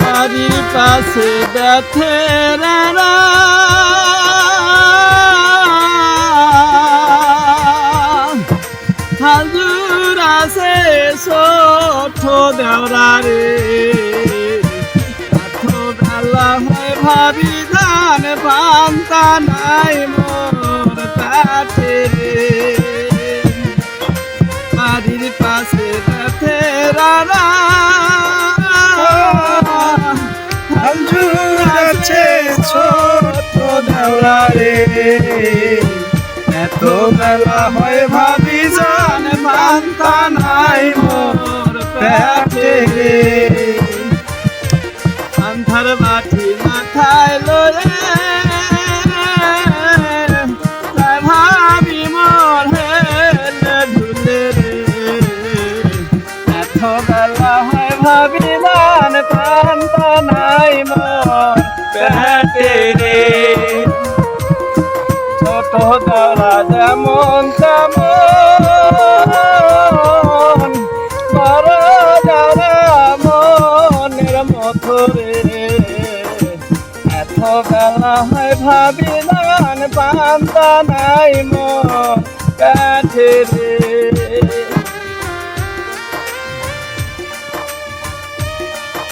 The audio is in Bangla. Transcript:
বাড়ির পাশে ব্যথেরা হাজুর আছে ছোট দেওরা রে হয় ভাবি, ধান পান্তা নাই মোর কাছে বাড়ির পাশে ব্যথেরা আঞ্জুর আছে ছোট দেওয়া রে এত বেলা হয় ভাবি জান পান্তা নাই মোর পেটে আন্ধার বাটি মাথায় তাই ভাবি মোর ঢুলে রে। এত বেলা হয় ভাবি জান পান্তা নাই মোর পেটে রে। ছোট দরা যেমন তেমন বড় যারা মনের মতো রে। এত বেলা হয় ভাবি নান পান্তা নাই মন কাঠে রে।